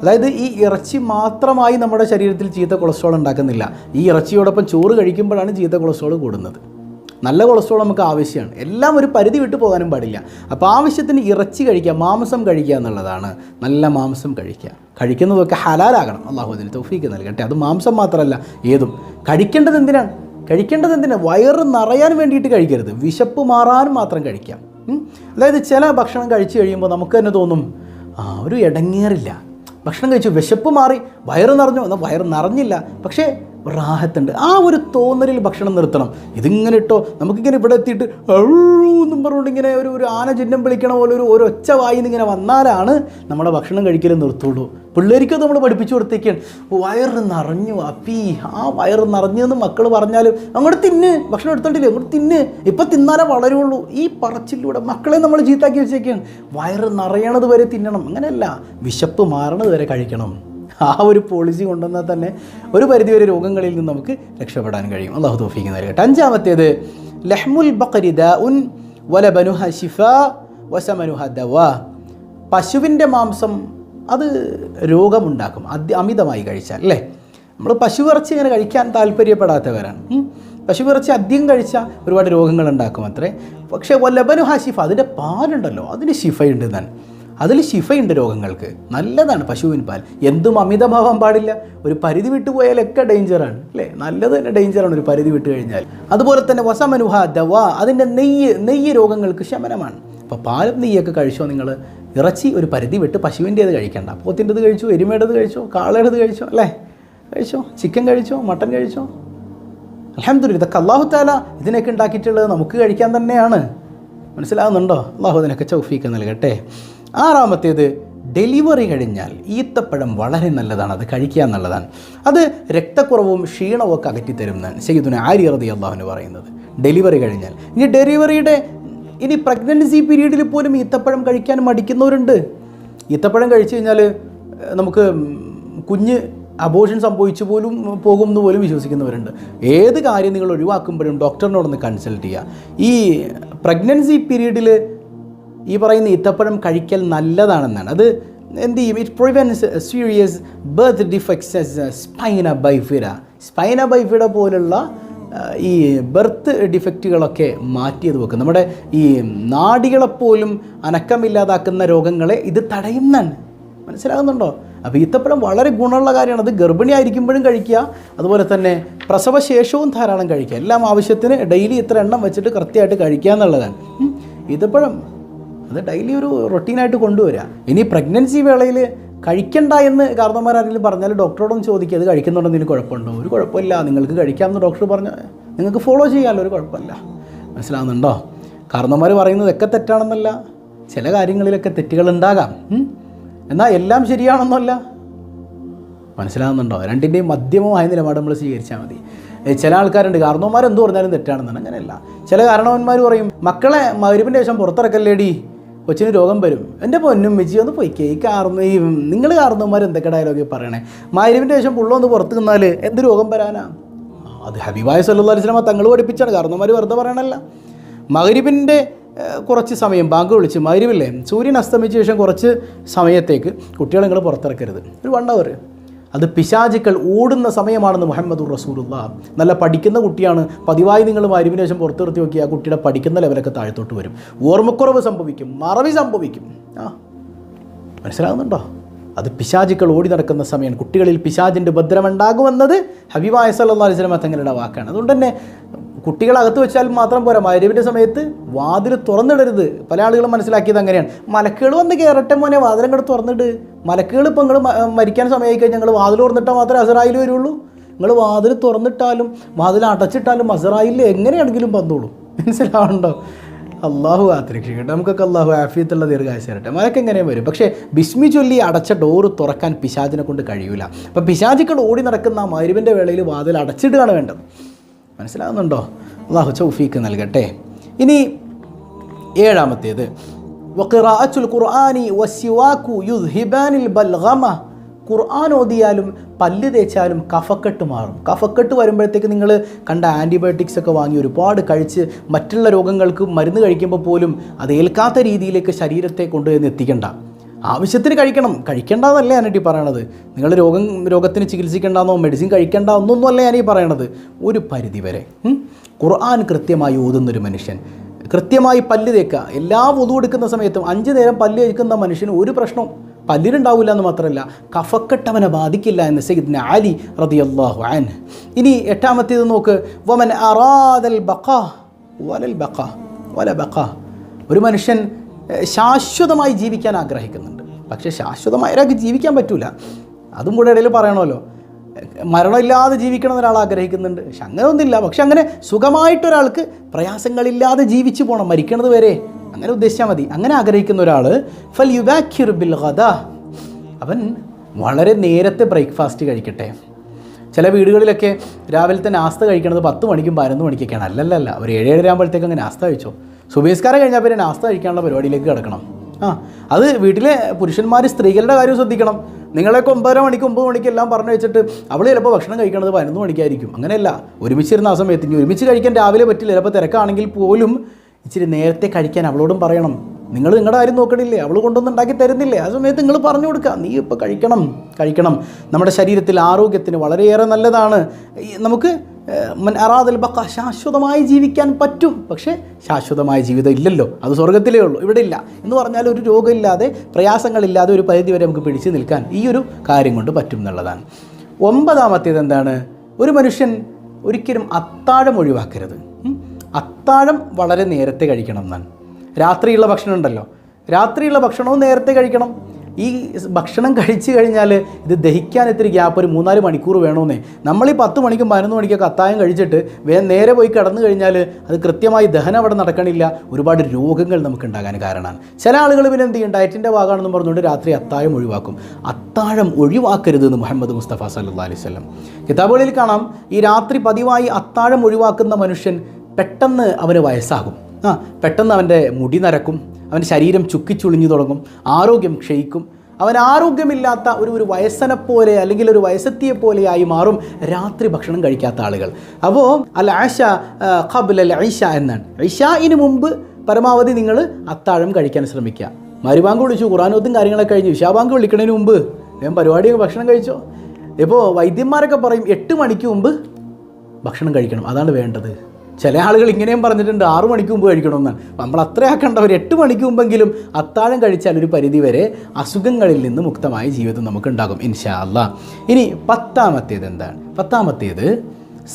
അതായത് ഈ ഇറച്ചി മാത്രമായി നമ്മുടെ ശരീരത്തിൽ ചീത്ത കൊളസ്ട്രോൾ ഉണ്ടാക്കുന്നില്ല. ഈ ഇറച്ചിയോടൊപ്പം ചോറ് കഴിക്കുമ്പോഴാണ് ചീത്ത കൊളസ്ട്രോൾ കൂടുന്നത്. നല്ല കൊളസ്ട്രോൾ നമുക്ക് ആവശ്യമാണ്. എല്ലാം ഒരു പരിധി വിട്ടു പോകാനും പാടില്ല. അപ്പോൾ ആവശ്യത്തിന് ഇറച്ചി കഴിക്കുക മാംസം കഴിക്കുക എന്നുള്ളതാണ്. നല്ല മാംസം കഴിക്കുക. കഴിക്കുന്നതൊക്കെ ഹലാലാകണം. അള്ളാഹു അതിന് തൗഫീക്ക് നൽകട്ടെ. അത് മാംസം മാത്രമല്ല ഏതും. കഴിക്കേണ്ടത് എന്തിനാണ്? കഴിക്കേണ്ടത് എന്തിനാണ് വയറ് നിറയാൻ വേണ്ടിയിട്ട് കഴിക്കരുത്. വിശപ്പ് മാറാൻ മാത്രം കഴിക്കാം. അതായത് ചില ഭക്ഷണം കഴിച്ചു കഴിയുമ്പോൾ നമുക്ക് തന്നെ തോന്നും ആ ഒരു ഇടങ്ങേറില്ല ഭക്ഷണം കഴിച്ചു വിശപ്പ് മാറി വയറ് നിറഞ്ഞു എന്നാൽ വയറ് നിറഞ്ഞില്ല. പക്ഷേ റാഹത്തുണ്ട്. ആ ഒരു തോന്നലിൽ ഭക്ഷണം നിർത്തണം. ഇതിങ്ങനെ ഇട്ടോ നമുക്കിങ്ങനെ ഇവിടെ എത്തിയിട്ട് എന്നും പറഞ്ഞുകൊണ്ട് ഇങ്ങനെ ഒരു ഒരു ആന ചിഹ്നം വിളിക്കണ പോലെ ഒരു ഒരു ഒച്ച വായി ഇങ്ങനെ വന്നാലാണ് നമ്മുടെ ഭക്ഷണം കഴിക്കൽ നിർത്തുള്ളൂ. പിള്ളേർക്ക് നമ്മൾ പഠിപ്പിച്ചു കൊടുത്തേക്കാണ്. വയറ് നിറഞ്ഞു അപ്പി ആ വയറ് നിറഞ്ഞെന്ന് മക്കൾ പറഞ്ഞാലും അങ്ങോട്ട് തിന്ന് ഭക്ഷണം എടുത്തോണ്ടില്ലേ അങ്ങോട്ട് തിന്ന്. ഇപ്പം തിന്നാലേ വളരുള്ളൂ. ഈ പറച്ചിലൂടെ മക്കളെ നമ്മൾ ചീത്താക്കി വെച്ചേക്കാണ്. വയറ് നിറയണത് വരെ തിന്നണം. അങ്ങനെയല്ല വിശപ്പ് മാറണത് വരെ കഴിക്കണം. ആ ഒരു പോളിസി കൊണ്ടുവന്നാൽ തന്നെ ഒരു പരിധിവരെ രോഗങ്ങളിൽ നിന്ന് നമുക്ക് രക്ഷപ്പെടാൻ കഴിയും. അള്ളാഹു തോഫിക്ക് നൽകട്ടെ. അഞ്ചാമത്തേത് ലഹ്മുൽ ബക്കരിദ ഉൻ വലബനുഹ ഷിഫ വസമനുഹ ദവ. പശുവിന്റെ മാംസം അത് രോഗമുണ്ടാക്കും. അതി അമിതമായി കഴിച്ചാൽ അല്ലേ? നമ്മൾ പശുവിറച്ചി ഇങ്ങനെ കഴിക്കാൻ താല്പര്യപ്പെടാത്തവരാണ്. പശുവിറച്ചി അധികം കഴിച്ചാൽ ഒരുപാട് രോഗങ്ങൾ ഉണ്ടാക്കും അത്രേ. പക്ഷേ ലബനു ഷിഫ അതിന്റെ പാലുണ്ടല്ലോ. അതിന് ഷിഫയുണ്ട് താൻ. അതിൽ ശിഫയുണ്ട് രോഗങ്ങൾക്ക്. നല്ലതാണ് പശുവിൻ പാൽ. എന്തും അമിതമാവാൻ പാടില്ല. ഒരു പരിധി വിട്ടു പോയാലൊക്കെ ഡേഞ്ചറാണ് അല്ലേ? നല്ലത് തന്നെ ഡേഞ്ചറാണ് ഒരു പരിധി വിട്ട് കഴിഞ്ഞാൽ. അതുപോലെ തന്നെ വസമനുഹ ദവ അതിന്റെ നെയ്യ് നെയ്യ് രോഗങ്ങൾക്ക് ശമനമാണ്. അപ്പോൾ പാലും നെയ്യൊക്കെ കഴിച്ചോ നിങ്ങൾ ഇറച്ചി ഒരു പരിധി വിട്ട് പശുവിന്റേത് കഴിക്കണ്ട. പോത്തിന്റെത് കഴിച്ചോ എരുമയുടേത് കഴിച്ചോ കാളയുടേത് കഴിച്ചോ അല്ലേ? കഴിച്ചോ? ചിക്കൻ കഴിച്ചോ മട്ടൻ കഴിച്ചോ? അലഹമ്മദില്ല ഇതൊക്കെ അള്ളാഹു താല ഇതിനൊക്കെ ഉണ്ടാക്കിയിട്ടുള്ളത് നമുക്ക് കഴിക്കാൻ തന്നെയാണ്. മനസ്സിലാകുന്നുണ്ടോ അള്ളാഹു അതിനൊക്കെ ചൗഫീക്ക് നൽകട്ടെ. ആറാമത്തേത് ഡെലിവറി കഴിഞ്ഞാൽ ഈത്തപ്പഴം വളരെ നല്ലതാണ്. അത് കഴിക്കുക എന്നുള്ളതാണ്. അത് രക്തക്കുറവും ക്ഷീണവും ഒക്കെ അകറ്റിത്തരുന്നതാണ് സയ്യിദുന ആരി റതി അള്ളാഹുന് പറയുന്നത്. ഡെലിവറി കഴിഞ്ഞാൽ. ഇനി ഡെലിവറിയുടെ ഇനി പ്രഗ്നൻസി പീരീഡിൽ പോലും ഈത്തപ്പഴം കഴിക്കാൻ മടിക്കുന്നവരുണ്ട്. ഈത്തപ്പഴം കഴിച്ചു കഴിഞ്ഞാൽ നമുക്ക് കുഞ്ഞ് അബോഷൻ സംഭവിച്ചു പോലും പോകും എന്ന് പോലും വിശ്വസിക്കുന്നവരുണ്ട്. ഏത് കാര്യം നിങ്ങൾ ഒഴിവാക്കുമ്പോഴും ഡോക്ടറിനോടൊന്ന് കൺസൾട്ട് ചെയ്യുക. ഈ പ്രഗ്നൻസി പീരീഡിൽ ഈ പറയുന്ന ഈത്തപ്പഴം കഴിക്കൽ നല്ലതാണെന്നാണ്. അത് എന്ത് ചെയ്യും? It prevents serious birth defects spina bifida spina bifida പോലുള്ള ഈ ബർത്ത് ഡിഫക്റ്റുകളൊക്കെ മാറ്റിയത് വെക്കും. നമ്മുടെ ഈ നാടികളെപ്പോലും അനക്കമില്ലാതാക്കുന്ന രോഗങ്ങളെ ഇത് തടയുന്നതാണ്. മനസ്സിലാകുന്നുണ്ടോ? അപ്പോൾ ഈത്തപ്പഴം വളരെ ഗുണമുള്ള കാര്യമാണ്. അത് ഗർഭിണിയായിരിക്കുമ്പോഴും കഴിക്കുക അതുപോലെ തന്നെ പ്രസവശേഷവും ധാരാളം കഴിക്കുക. എല്ലാം ആവശ്യത്തിന് ഡെയിലി ഇത്ര എണ്ണം വെച്ചിട്ട് കൃത്യമായിട്ട് കഴിക്കുക എന്നുള്ളതാണ്. ഈത്തപ്പഴം അത് ഡെയിലി ഒരു റൊട്ടീനായിട്ട് കൊണ്ടുവരിക. ഇനി പ്രഗ്നൻസി വേളയിൽ കഴിക്കണ്ട എന്ന് കാരണവന്മാരാരെങ്കിലും പറഞ്ഞാൽ ഡോക്ടറോടൊന്നും ചോദിക്കുക അത് കഴിക്കുന്നുണ്ടെന്ന് ഇതിന് കുഴപ്പമുണ്ടോ? ഒരു കുഴപ്പമില്ല. നിങ്ങൾക്ക് കഴിക്കാമെന്ന് ഡോക്ടർ പറഞ്ഞ നിങ്ങൾക്ക് ഫോളോ ചെയ്യാമല്ലോ. ഒരു കുഴപ്പമില്ല. മനസ്സിലാവുന്നുണ്ടോ? കാരണവന്മാർ പറയുന്നതൊക്കെ തെറ്റാണെന്നല്ല. ചില കാര്യങ്ങളിലൊക്കെ തെറ്റുകൾ ഉണ്ടാകാം. എന്നാൽ എല്ലാം ശരിയാണെന്നല്ല. മനസ്സിലാവുന്നുണ്ടോ? രണ്ടിന്റെയും മധ്യമമായ നിലപാട് നമ്മൾ സ്വീകരിച്ചാൽ മതി. ചില ആൾക്കാരുണ്ട് കാരണവന്മാർ എന്ത് പറഞ്ഞാലും തെറ്റാണെന്നാണ്. അങ്ങനെയല്ല. ചില കാരണവന്മാർ പറയും മക്കളെ മരുവിന്റെ ശേഷം പുറത്തിറക്കല്ലേടി? കൊച്ചിന് രോഗം വരും. എന്റെ പൊന്നും മിച്ചി ഒന്ന് പോയി ഈ കാർന്ന് ഈ നിങ്ങൾ കാർന്നവന്മാർ എന്തൊക്കെ ഡയലോഗ് പറയണേ? മാരിവിന്റെ ശേഷം പുള്ളൊന്ന് പുറത്ത് നിന്നാൽ എന്ത് രോഗം വരാനാ? അത് ഹബീബായ സല്ലു അലൈഹി സ്വലമ തങ്ങൾ പഠിപ്പിച്ചാണ്. കാർന്നവന്മാർ വെറുതെ പറയണല്ല മകരിബിന്റെ കുറച്ച് സമയം ബാങ്ക് വിളിച്ച് മകരിവില്ലേ സൂര്യൻ അസ്തമിച്ച ശേഷം കുറച്ച് സമയത്തേക്ക് കുട്ടികളെ നിങ്ങൾ പുറത്തിറക്കരുത്. ഒരു വൺ അവർ അത് പിശാചുക്കൾ ഓടുന്ന സമയമാണെന്ന് മുഹമ്മദ് റസൂലുള്ള. നല്ല പഠിക്കുന്ന കുട്ടിയാണ്. പതിവായി നിങ്ങൾ മരുവിന് ശേഷം പുറത്തു നിർത്തി നോക്കി ആ കുട്ടിയുടെ പഠിക്കുന്ന ലെവലൊക്കെ താഴത്തോട്ട് വരും. ഓർമ്മക്കുറവ് സംഭവിക്കും. മറവി സംഭവിക്കും. ആ മനസ്സിലാകുന്നുണ്ടോ? അത് പിശാചുക്കൾ ഓടി നടക്കുന്ന സമയം കുട്ടികളിൽ പിശാചിന്റെ ഉപദ്രവമുണ്ടാകുമെന്നത് ഹബീബായ സല്ലാ അലൈഹി സ്വലമ തങ്ങളുടെ വാക്കാണ്. അതുകൊണ്ട് തന്നെ കുട്ടികളെ അകത്ത് വെച്ചാൽ മാത്രം പോരാ. മരുവിന്റെ സമയത്ത് വാതിൽ തുറന്നിടരുത്. പല ആളുകളും മനസ്സിലാക്കിയത് അങ്ങനെയാണ്. മലക്കുകൾ വന്ന് കയറട്ടെ മോനെ വാതിലും കൂടെ തുറന്നിട്ട് മലക്കുകൾ ഇപ്പോൾ നിങ്ങൾ മരിക്കാൻ സമയമായി കഴിഞ്ഞാൽ ഞങ്ങൾ വാതിൽ തുറന്നിട്ടാൽ മാത്രമേ അസറായിൽ വരുള്ളൂ? നിങ്ങൾ വാതിൽ തുറന്നിട്ടാലും വാതിൽ അടച്ചിട്ടാലും അസറായിൽ എങ്ങനെയാണെങ്കിലും വന്നോളൂ. മനസ്സിലാവുന്നുണ്ടോ അള്ളാഹു കാത്തിരക്ഷിക്കട്ടെ നമുക്കൊക്കെ അള്ളാഹു ആഫിയത്തുള്ള ദീർഘായുസ് തരട്ടെ. അതൊക്കെ എങ്ങനെ വരും? പക്ഷേ ബിസ്മി ചൊല്ലി അടച്ച ഡോറ് തുറക്കാൻ പിശാചിനെ കൊണ്ട് കഴിയൂല. അപ്പം പിശാചിക്കൾ ഓടി നടക്കുന്ന ആ മരുവിന്റെ വേളയിൽ വാതിൽ അടച്ചിടുകയാണ് വേണ്ടത്. മനസ്സിലാകുന്നുണ്ടോ അള്ളാഹു ചൗഫീക്ക് നൽകട്ടെ. ഇനി ഏഴാമത്തേത്. വഖിറാഅത്തുൽ ഖുർആനി യുദ്ഹിബാനിൽ ബൽഗമ ഖുർആൻ ഓതിയാലും പല്ല് തേച്ചാലും കഫക്കെട്ട് മാറും. കഫക്കെട്ട് വരുമ്പോഴത്തേക്ക് നിങ്ങൾ കണ്ട ആന്റിബയോട്ടിക്സ് ഒക്കെ വാങ്ങി ഒരുപാട് കഴിച്ച് മറ്റുള്ള രോഗങ്ങൾക്ക് മരുന്ന് കഴിക്കുമ്പോൾ പോലും അത് ഏൽക്കാത്ത രീതിയിലേക്ക് ശരീരത്തെ കൊണ്ടുവന്ന് എത്തിക്കണ്ട. ആവശ്യത്തിന് കഴിക്കണം. കഴിക്കേണ്ടതല്ല ഞാനീ പറയണത്. നിങ്ങൾ രോഗം രോഗത്തിന് ചികിത്സിക്കേണ്ടെന്നോ മെഡിസിൻ കഴിക്കേണ്ട ഒന്നൊന്നുമല്ല ഞാനീ പറയണത്. ഒരു പരിധി വരെ ഖുർആൻ കൃത്യമായി ഓതുന്നൊരു മനുഷ്യൻ. കൃത്യമായി പല്ല് തേക്കുക എല്ലാ വധു എടുക്കുന്ന സമയത്തും അഞ്ച് നേരം പല്ല് തേക്കുന്ന മനുഷ്യന് ഒരു പ്രശ്നവും പല്ലിനുണ്ടാവില്ല എന്ന് മാത്രമല്ല കഫക്കെട്ടവനെ ബാധിക്കില്ല എന്ന് സയ്യിദ്ന അലി റളിയല്ലാഹു അൻഹു. ഇനി എട്ടാമത്തേത് നോക്ക് വമൻ അറാദൽ ബഖാ വലൽ ബഖാ വല ബഖാ. ഒരു മനുഷ്യൻ ശാശ്വതമായി ജീവിക്കാൻ ആഗ്രഹിക്കുന്നുണ്ട്. പക്ഷേ ശാശ്വതമായി ഒരാൾക്ക് ജീവിക്കാൻ പറ്റൂല. അതും കൂടെ ഇടയിൽ പറയണമല്ലോ. മരണമില്ലാതെ ജീവിക്കണം ഒരാൾ ആഗ്രഹിക്കുന്നുണ്ട്. പക്ഷെ അങ്ങനെ ഒന്നുമില്ല പക്ഷെ അങ്ങനെ സുഖമായിട്ടൊരാൾക്ക് പ്രയാസങ്ങളില്ലാതെ ജീവിച്ചു പോകണം മരിക്കണത് വരെ അങ്ങനെ ഉദ്ദേശിച്ചാൽ മതി. അങ്ങനെ ആഗ്രഹിക്കുന്ന ഒരാൾ ഫൽ യുബാഖിർ ബിൽ അവൻ വളരെ നേരത്തെ ബ്രേക്ക്ഫാസ്റ്റ് കഴിക്കട്ടെ. ചില വീടുകളിലൊക്കെ രാവിലെ തന്നെ ആസ്ത കഴിക്കണത് പത്ത് മണിക്കും പതിനൊന്ന് മണിക്കൊക്കെയാണ്. അല്ലല്ലല്ല ഒരു ഏഴ് ഏഴര ആകുമ്പോഴത്തേക്ക് അങ്ങ് നാസ്ത കഴിച്ചോ. സുബേസ്കാരം കഴിഞ്ഞാൽ പിന്നെ ആസ്ത കഴിക്കാനുള്ള പരിപാടിയിലേക്ക് കിടക്കണം. ആ അത് വീട്ടിലെ പുരുഷന്മാർ സ്ത്രീകളുടെ കാര്യം ശ്രദ്ധിക്കണം. നിങ്ങളൊക്കെ ഒമ്പതര മണിക്ക് ഒമ്പത് മണിക്ക് എല്ലാം പറഞ്ഞു വെച്ചിട്ട് അവൾ ചിലപ്പോൾ ഭക്ഷണം കഴിക്കണത് പതിനൊന്ന് മണിക്കായിരിക്കും. അങ്ങനെയല്ല ഒരുമിച്ചിരുന്ന ആ സമയത്ത് ഇനി ഒരുമിച്ച് കഴിക്കാൻ രാവിലെ പറ്റില്ല. ചിലപ്പോൾ തിരക്കാണെങ്കിൽ പോലും ഇച്ചിരി നേരത്തെ കഴിക്കാൻ അവളോടും പറയണം. നിങ്ങൾ നിങ്ങളുടെ കാര്യം നോക്കണില്ലേ? അവൾ കൊണ്ടൊന്നും ഉണ്ടാക്കി തരുന്നില്ലേ? ആ സമയത്ത് നിങ്ങൾ പറഞ്ഞു കൊടുക്കുക. നീ ഇപ്പോൾ കഴിക്കണം കഴിക്കണം. നമ്മുടെ ശരീരത്തിൽ ആരോഗ്യത്തിന് വളരെയേറെ നല്ലതാണ്. നമുക്ക് അറാദൽ ബക്ക ശാശ്വതമായി ജീവിക്കാൻ പറ്റും. പക്ഷേ ശാശ്വതമായ ജീവിതം ഇല്ലല്ലോ. അത് സ്വർഗത്തിലേ ഉള്ളൂ. ഇവിടെ ഇല്ല. എന്ന് പറഞ്ഞാൽ ഒരു രോഗമില്ലാതെ പ്രയാസങ്ങളില്ലാതെ ഒരു പരിധി വരെ നമുക്ക് പിടിച്ചു നിൽക്കാൻ ഈ ഒരു കാര്യം കൊണ്ട് പറ്റും എന്നുള്ളതാണ്. ഒമ്പതാമത്തേത് എന്താണ്? ഒരു മനുഷ്യൻ ഒരിക്കലും അത്താഴം ഒഴിവാക്കരുത്? അത്താഴം വളരെ നേരത്തെ കഴിക്കണം എന്നാണ്. രാത്രിയുള്ള ഭക്ഷണം ഉണ്ടല്ലോ. രാത്രിയുള്ള ഭക്ഷണവും നേരത്തെ കഴിക്കണം. ഈ ഭക്ഷണം കഴിച്ചു കഴിഞ്ഞാൽ ഇത് ദഹിക്കാൻ ഇത്തിരി ഗ്യാപ്പ് ഒരു മൂന്നാൽ മണിക്കൂർ വേണമെന്നേ നമ്മൾ ഈ പത്ത് മണിക്കും പതിനൊന്ന് മണിക്കൊക്കെ അത്താഴം കഴിച്ചിട്ട് വേ നേരെ പോയി കിടന്നു കഴിഞ്ഞാൽ അത് കൃത്യമായി ദഹനം അവിടെ നടക്കണില്ല. ഒരുപാട് രോഗങ്ങൾ നമുക്ക് ഉണ്ടാകാൻ കാരണമാണ്. ചില ആളുകൾ പിന്നെ എന്ത് ചെയ്യും? ഡയറ്റിന്റെ ഭാഗമാണെന്ന് പറഞ്ഞുകൊണ്ട് രാത്രി അത്താഴം ഒഴിവാക്കും. അത്താഴം ഒഴിവാക്കരുത് എന്ന് മുഹമ്മദ് മുസ്തഫ സല്ലാ അലൈവല്ലം കിതാബുകളിൽ കാണാം ഈ രാത്രി പതിവായി അത്താഴം ഒഴിവാക്കുന്ന മനുഷ്യൻ പെട്ടെന്ന് അവന് വയസ്സാകും. ആ പെട്ടെന്ന് അവന്റെ മുടി നരക്കും അവന്റെ ശരീരം ചുക്കിച്ചുളിഞ്ഞു തുടങ്ങും ആരോഗ്യം ക്ഷയിക്കും. അവൻ ആരോഗ്യമില്ലാത്ത ഒരു ഒരു വയസ്സനെ പോലെ അല്ലെങ്കിൽ ഒരു വയസ്സെത്തിയെ പോലെയായി മാറും രാത്രി ഭക്ഷണം കഴിക്കാത്ത ആളുകൾ. അപ്പോൾ അൽ ആഷ ഖബുൽ അൽ ഐഷ എന്നാണ്. ഐഷായിന് മുമ്പ് പരമാവധി നിങ്ങൾ അത്താഴം കഴിക്കാൻ ശ്രമിക്കുക. മരുബാങ്ക് വിളിച്ചു ഖുറാനോത്തും കാര്യങ്ങളൊക്കെ കഴിഞ്ഞു. ഇഷാബാങ്ക് വിളിക്കുന്നതിന് മുമ്പ് ഞാൻ പരിപാടിയൊക്കെ ഭക്ഷണം കഴിച്ചോ? ഇപ്പോൾ വൈദ്യന്മാരൊക്കെ പറയും എട്ട് മണിക്ക് മുമ്പ് ഭക്ഷണം കഴിക്കണം. അതാണ് വേണ്ടത്. ചില ആളുകൾ ഇങ്ങനെയും പറഞ്ഞിട്ടുണ്ട് ആറു മണിക്ക് മുമ്പ് കഴിക്കണമെന്നാണ് നമ്മൾ അത്ര ഒരു എട്ട് മണിക്ക് മുമ്പെങ്കിലും അത്താഴം കഴിച്ചാൽ ഒരു പരിധിവരെ അസുഖങ്ങളിൽ നിന്ന് മുക്തമായ ജീവിതം നമുക്കുണ്ടാകും ഇൻഷാ അല്ലാ ഇനി പത്താമത്തേത് എന്താണ്? പത്താമത്തേത്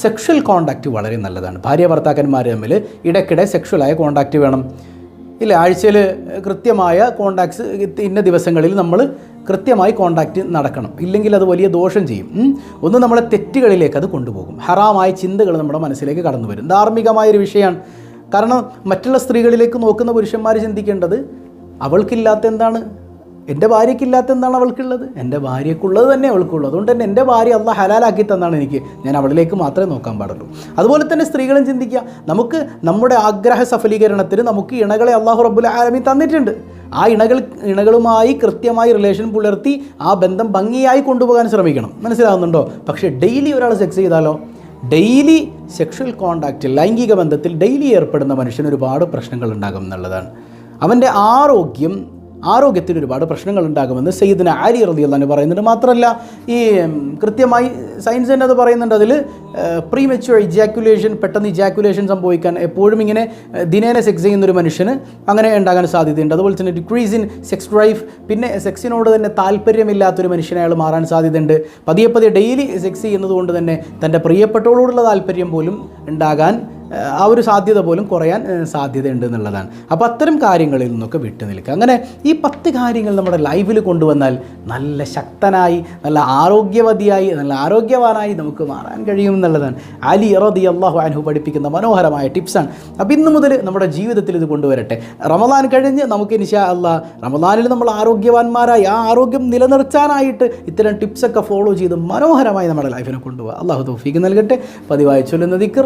സെക്ഷൽ കോണ്ടാക്റ്റ് വളരെ നല്ലതാണ്. ഭാര്യ ഭർത്താക്കന്മാർ തമ്മിൽ ഇടയ്ക്കിടെ സെക്ഷലായ കോണ്ടാക്റ്റ് വേണം. ഇല്ല ആഴ്ചയിൽ കൃത്യമായ കോണ്ടാക്ട്സ് ഇന്ന ദിവസങ്ങളിൽ നമ്മൾ കൃത്യമായി കോണ്ടാക്റ്റ് നടക്കണം. ഇല്ലെങ്കിൽ അത് വലിയ ദോഷം ചെയ്യും. ഒന്ന് നമ്മളെ തെറ്റുകളിലേക്ക് അത് കൊണ്ടുപോകും. ഹറാമായ ചിന്തകൾ നമ്മുടെ മനസ്സിലേക്ക് കടന്നു വരും. ധാർമ്മികമായൊരു വിഷയമാണ്. കാരണം മറ്റുള്ള സ്ത്രീകളിലേക്ക് നോക്കുന്ന പുരുഷന്മാർ ചിന്തിക്കേണ്ടത് അവൾക്കില്ലാത്ത എന്താണ്? എന്റെ ഭാര്യയ്ക്കില്ലാത്ത എന്താണ് അവൾക്കുള്ളത്? എന്റെ ഭാര്യയ്ക്കുള്ളത് തന്നെ അവൾക്കുള്ളത് അതുകൊണ്ട് തന്നെ എന്റെ ഭാര്യ അല്ല ഹലാലാക്കി തന്നാണ് എനിക്ക്. ഞാൻ അവളിലേക്ക് മാത്രമേ നോക്കാൻ പാടുള്ളൂ. അതുപോലെ തന്നെ സ്ത്രീകളും ചിന്തിക്കുക. നമുക്ക് നമ്മുടെ ആഗ്രഹ സഫലീകരണത്തിന് നമുക്ക് ഇണകളെ അള്ളാഹു റബ്ബുൽ ആലമി തന്നിട്ടുണ്ട്. ആ ഇണകൾ ഇണകളുമായി കൃത്യമായി റിലേഷൻ പുലർത്തി ആ ബന്ധം ഭംഗിയായി കൊണ്ടുപോകാൻ ശ്രമിക്കണം. മനസ്സിലാകുന്നുണ്ടോ പക്ഷേ ഡെയിലി ഒരാൾ സെക്സ് ചെയ്താലോ? ഡെയിലി സെക്ഷൽ കോണ്ടാക്റ്റ് ലൈംഗിക ബന്ധത്തിൽ ഡെയിലി ഏർപ്പെടുന്ന മനുഷ്യന് ഒരുപാട് പ്രശ്നങ്ങൾ ഉണ്ടാകും എന്നുള്ളതാണ്. അവന്റെ ആരോഗ്യം ആരോഗ്യത്തിന് ഒരുപാട് പ്രശ്നങ്ങൾ ഉണ്ടാകുമെന്ന് സയ്യിദിന ആലി റതി പറയുന്നുണ്ട്. മാത്രമല്ല ഈ കൃത്യമായി സയൻസ് തന്നെ അത് പറയുന്നുണ്ട്. അതിൽ പ്രീ മെച്യൂർ ഇജാക്കുലേഷൻ പെട്ടെന്ന് ഇജാക്കുലേഷൻ സംഭവിക്കാൻ എപ്പോഴും ഇങ്ങനെ ദിനേനെ സെക്സ് ചെയ്യുന്ന ഒരു മനുഷ്യന് അങ്ങനെ ഉണ്ടാകാൻ സാധ്യതയുണ്ട്. അതുപോലെ തന്നെ ഡിക്രീസ് ഇൻ സെക്സ് ഡ്രൈവ് പിന്നെ സെക്സിനോട് തന്നെ താല്പര്യമില്ലാത്തൊരു മനുഷ്യനെ അയാൾ മാറാൻ സാധ്യതയുണ്ട്. പതിയെ പതിയെ ഡെയിലി സെക്സ് ചെയ്യുന്നത് കൊണ്ട് തന്നെ തന്റെ പ്രിയപ്പെട്ടവളോടുള്ള താല്പര്യം പോലും ഉണ്ടാകാൻ ആ ഒരു സാധ്യത പോലും കുറയാൻ സാധ്യതയുണ്ട് എന്നുള്ളതാണ്. അപ്പോൾ അത്തരം കാര്യങ്ങളിൽ നിന്നൊക്കെ വിട്ടു നിൽക്കുക. അങ്ങനെ ഈ പത്ത് കാര്യങ്ങൾ നമ്മുടെ ലൈഫിൽ കൊണ്ടുവന്നാൽ നല്ല ശക്തനായി നല്ല ആരോഗ്യവതിയായി നല്ല ആരോഗ്യവാനായി നമുക്ക് മാറാൻ കഴിയും എന്നുള്ളതാണ്. അലി റതി അള്ളാഹു അൻഹു പഠിപ്പിക്കുന്ന മനോഹരമായ ടിപ്സാണ്. അപ്പോൾ ഇന്ന് മുതൽ നമ്മുടെ ജീവിതത്തിൽ ഇത് കൊണ്ടുവരട്ടെ. റമദാൻ കഴിഞ്ഞ് നമുക്ക് ഇനിഷാ അള്ളാഹ് റമദാനിൽ നമ്മൾ ആരോഗ്യവാന്മാരായി ആ ആരോഗ്യം നിലനിർത്താനായിട്ട് ഇത്തരം ടിപ്സൊക്കെ ഫോളോ ചെയ്ത് മനോഹരമായി നമ്മുടെ ലൈഫിനെ കൊണ്ടുപോകുക അള്ളാഹു തോഫീക്ക് നൽകട്ടെ. പതിവായി ചൊല്ലുന്ന ദിക്കർ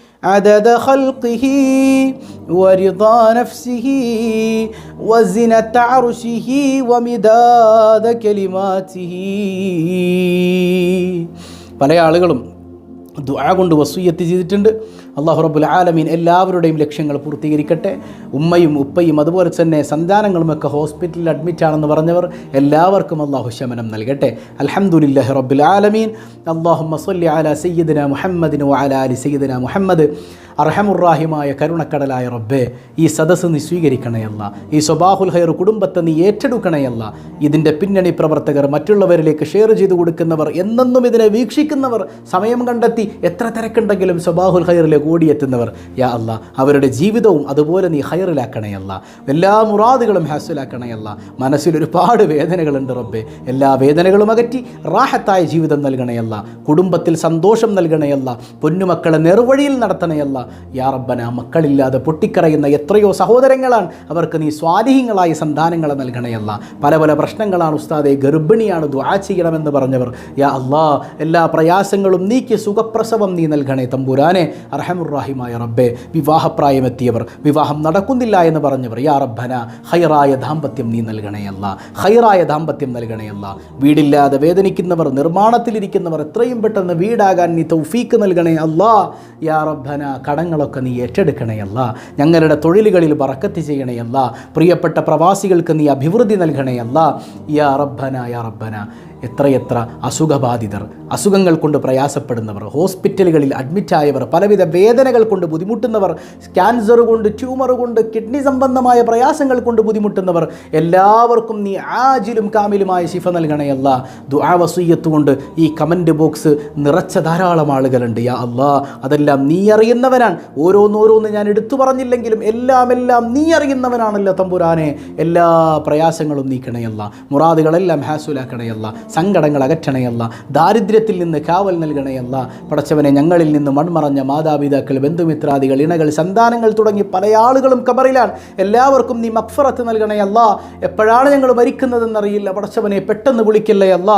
عدد خلقه ورضا نفسه وزنة عرشه ومداد كلماته പല ആളുകളും ദുആ കൊണ്ട് വസൂയത്ത് ചെയ്തിട്ടുണ്ട് അള്ളാഹു റബ്ബുൽ ആലമീൻ എല്ലാവരുടെയും ലക്ഷ്യങ്ങൾ പൂർത്തീകരിക്കട്ടെ. ഉമ്മയും ഉപ്പയും അതുപോലെ തന്നെ സന്താനങ്ങളുമൊക്കെ ഹോസ്പിറ്റലിൽ അഡ്മിറ്റാണെന്ന് പറഞ്ഞവർ എല്ലാവർക്കും അള്ളാഹു ശമനം നൽകട്ടെ. അൽഹംദുലില്ലാഹി റബ്ബുൽ ആലമീൻ. അള്ളാഹു മസല്ലി അല സയ്യിദിന മുഹമ്മദിന് അല അലി സയ്യിദിന മുഹമ്മദ്. അർഹമുറാഹിമായ കരുണക്കടലായ റബ്ബേ ഈ സദസ്സ് നീ സ്വീകരിക്കണയല്ല ഈ സ്വബാഹുൽ ഹൈർ കുടുംബത്തെ നീ ഏറ്റെടുക്കണയല്ല ഇതിന്റെ പിന്നണി പ്രവർത്തകർ മറ്റുള്ളവരിലേക്ക് ഷെയർ ചെയ്തു കൊടുക്കുന്നവർ എന്നെന്നും ഇതിനെ വീക്ഷിക്കുന്നവർ സമയം കണ്ടെത്തി എത്ര തിരക്കുണ്ടെങ്കിലും സ്വബാഹുൽ ഹൈറിലേക്ക് ഓടിയെത്തുന്നവർ യാ അല്ല അവരുടെ ജീവിതവും അതുപോലെ നീ ഹയറിലാക്കണയല്ല എല്ലാ മുറാദുകളും ഹാസിലാക്കണയല്ല മനസ്സിൽ ഒരുപാട് വേദനകളുണ്ട് റബ്ബേ എല്ലാ വേദനകളും അകറ്റി റാഹത്തായ ജീവിതം നൽകണയല്ല കുടുംബത്തിൽ സന്തോഷം നൽകണയല്ല പൊന്നുമക്കളെ നെറുവഴിയിൽ നടത്തണയല്ല യാ റബ്ബന മക്കളില്ലാതെ പൊട്ടിക്കറയുന്ന എത്രയോ സഹോദരങ്ങളാണ് അവർക്ക് നീ സ്വാധീനങ്ങളായ സന്താനങ്ങളെ നൽകണയല്ല പല പല പ്രശ്നങ്ങളാണ് ഉസ്താദെ ഗർഭിണിയാണ് ദ്വാ ചെയ്യണമെന്ന് പറഞ്ഞവർ യാ അള്ളാ എല്ലാ പ്രയാസങ്ങളും നീക്കി സുഖപ്രസവം നീ നൽകണേ തമ്പുരാനെ അർഹമുറാഹിമായ റബ്ബെ വിവാഹപ്രായമെത്തിയവർ വിവാഹം നടക്കുന്നില്ല എന്ന് പറഞ്ഞവർ യാ റബ്ബന ഹൈറായ ദാമ്പത്യം നീ നൽകണയല്ല ഹൈറായ ദാമ്പത്യം നൽകണയല്ല. വീടില്ലാതെ വേദനിക്കുന്നവർ നിർമ്മാണത്തിലിരിക്കുന്നവർ എത്രയും പെട്ടെന്ന് വീടാകാൻ നീ തൗഫീക്ക് നൽകണേ അല്ലാ. യാ റബ്ബന കടങ്ങളൊക്കെ നീ ഏറ്റെടുക്കണയല്ല ഞങ്ങളുടെ തൊഴിലുകളിൽ പറക്കത്ത് ചെയ്യണയല്ല പ്രിയപ്പെട്ട പ്രവാസികൾക്ക് നീ അഭിവൃദ്ധി നൽകണയല്ല. യാ റബ്ബന യാ റബ്ബന എത്രയെത്ര അസുഖബാധിതർ അസുഖങ്ങൾ കൊണ്ട് പ്രയാസപ്പെടുന്നവർ ഹോസ്പിറ്റലുകളിൽ അഡ്മിറ്റായവർ പലവിധ വേദനകൾ കൊണ്ട് ബുദ്ധിമുട്ടുന്നവർ ക്യാൻസർ കൊണ്ട് ട്യൂമർ കൊണ്ട് കിഡ്നി സംബന്ധമായ പ്രയാസങ്ങൾ കൊണ്ട് ബുദ്ധിമുട്ടുന്നവർ എല്ലാവർക്കും നീ ആജിലും കാമിലുമായ ശിഫ നൽകണയല്ല ദുആ വസൂയത്ത് കൊണ്ട് ഈ കമന്റ് ബോക്സ് നിറച്ച ധാരാളം ആളുകളുണ്ട്. യാ അല്ലാ അതെല്ലാം നീ അറിയുന്നവനാണ്. ഓരോന്നോരോന്ന് ഞാൻ എടുത്തു പറഞ്ഞില്ലെങ്കിലും എല്ലാം എല്ലാം നീ അറിയുന്നവനാണല്ലോ തമ്പുരാനെ. എല്ലാ പ്രയാസങ്ങളും നീക്കണയല്ല മുറാദുകളെല്ലാം ഹാസുലാക്കണയല്ല സങ്കടങ്ങൾ അകറ്റണയല്ല ദാരിദ്ര്യത്തിൽ നിന്ന് കാവൽ നൽകണയല്ല പടച്ചവനെ ഞങ്ങളിൽ നിന്ന് മൺമറഞ്ഞ മാതാപിതാക്കൾ ബന്ധുമിത്രാദികൾ ഇണകൾ സന്താനങ്ങൾ തുടങ്ങി പല ആളുകളും കബറിലാണ് എല്ലാവർക്കും നീ മക്ഫറത്ത് നൽകണയല്ല. എപ്പോഴാണ് ഞങ്ങൾ മരിക്കുന്നതെന്നറിയില്ല. പടച്ചവനെ പെട്ടെന്ന് വിളിക്കല്ലയല്ല.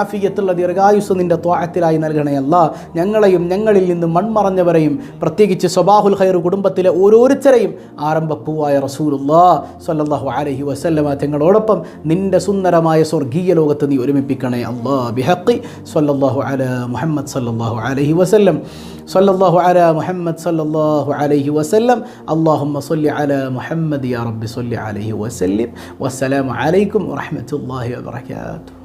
ആഫിയത്തുള്ള ദീർഘായുസ് നിന്റെ ത്വാഹത്തിലായി നൽകണയല്ല. ഞങ്ങളെയും ഞങ്ങളിൽ നിന്ന് മൺമറഞ്ഞവരെയും പ്രത്യേകിച്ച് സ്വബാഹുൽ ഖൈർ കുടുംബത്തിലെ ഓരോരുത്തരെയും ആരംഭപ്പൂവായ റസൂലുള്ള സ്വല്ലല്ലാഹു അലൈഹി വസല്ലമ തങ്ങളോടൊപ്പം നിന്റെ സുന്ദരമായ സ്വർഗീയ ലോകത്ത് നീ ഒരുമിപ്പിക്കണം അനുഗ്രഹിക്കണേ അല്ലാ ബിഹഖി സല്ലല്ലാഹു അലാ മുഹമ്മദ് സല്ലല്ലാഹു അലൈഹി വസല്ലം സല്ലല്ലാഹു അലാ മുഹമ്മദ് സല്ലല്ലാഹു അലൈഹി വസല്ലം അല്ലാഹുമ്മ സ്വല്ലി അലാ മുഹമ്മദ് യാ റബ്ബി സ്വല്ലി അലൈഹി വസല്ലിം വസ്സലാമു അലൈക്കും വറഹ്മത്തുള്ളാഹി വബറകാതുഹു